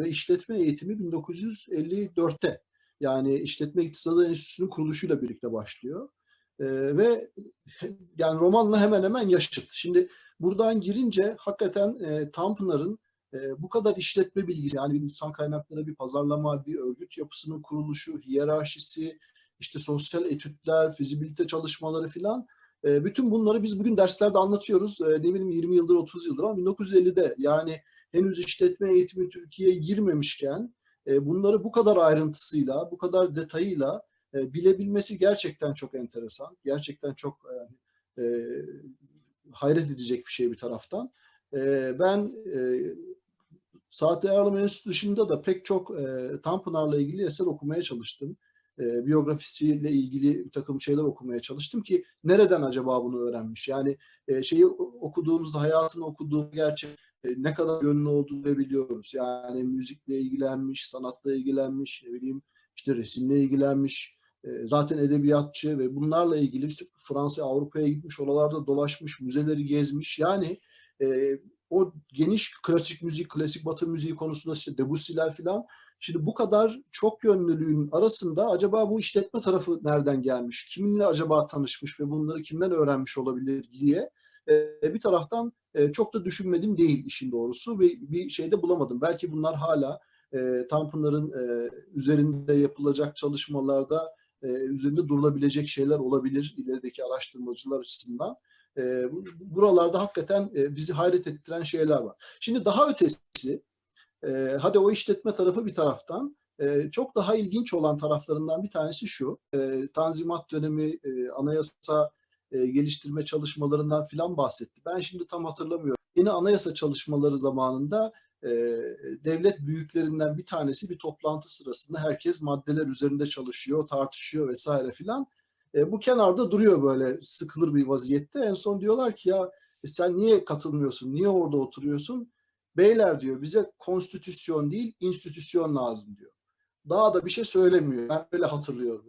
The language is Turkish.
ve işletme eğitimi 1954'te. Yani İşletme İktisadı Enstitüsü'nün kuruluşuyla birlikte başlıyor. Ee, ve yani romanla hemen hemen yaşıt. Şimdi buradan girince hakikaten e, Tanpınar'ın e, bu kadar işletme bilgisi yani bir insan kaynakları, bir pazarlama, bir örgüt yapısının kuruluşu, hiyerarşisi, işte sosyal etütler, fizibilite çalışmaları filan e, bütün bunları biz bugün derslerde anlatıyoruz. E, ne bileyim 20 yıldır, 30 yıldır ama 1950'de yani henüz işletme eğitimi Türkiye'ye girmemişken e, bunları bu kadar ayrıntısıyla, bu kadar detayıyla e, bilebilmesi gerçekten çok enteresan. Gerçekten çok e, e, hayret edecek bir şey bir taraftan. E, ben e, Saat Ayarlama Enstitüsü dışında da pek çok e, Tanpınar'la ilgili eser okumaya çalıştım. E, biyografisiyle ilgili bir takım şeyler okumaya çalıştım ki nereden acaba bunu öğrenmiş? Yani e, şeyi okuduğumuzda, hayatını okuduğu gerçek ne kadar yönlü olduğunu biliyoruz. Yani müzikle ilgilenmiş, sanatla ilgilenmiş, ne bileyim işte resimle ilgilenmiş, e, zaten edebiyatçı ve bunlarla ilgili işte Fransa, Avrupa'ya gitmiş, oralarda dolaşmış, müzeleri gezmiş. Yani e, o geniş klasik müzik, klasik batı müziği konusunda işte Debussy'ler falan. Şimdi bu kadar çok yönlülüğün arasında acaba bu işletme tarafı nereden gelmiş? Kiminle acaba tanışmış ve bunları kimden öğrenmiş olabilir diye e, bir taraftan çok da düşünmedim değil işin doğrusu ve bir şeyde bulamadım. Belki bunlar hala e, Tanpınar'ın e, üzerinde yapılacak çalışmalarda e, üzerinde durulabilecek şeyler olabilir ilerideki araştırmacılar açısından. E, buralarda hakikaten e, bizi hayret ettiren şeyler var. Şimdi daha ötesi, e, hadi o işletme tarafı bir taraftan, e, çok daha ilginç olan taraflarından bir tanesi şu, e, Tanzimat dönemi, e, anayasa e, geliştirme çalışmalarından filan bahsetti. Ben şimdi tam hatırlamıyorum. Yine anayasa çalışmaları zamanında e, devlet büyüklerinden bir tanesi bir toplantı sırasında herkes maddeler üzerinde çalışıyor, tartışıyor vesaire filan. E, bu kenarda duruyor böyle sıkılır bir vaziyette. En son diyorlar ki ya e, sen niye katılmıyorsun, niye orada oturuyorsun? Beyler diyor bize konstitüsyon değil, institüsyon lazım diyor. Daha da bir şey söylemiyor. Ben böyle hatırlıyorum.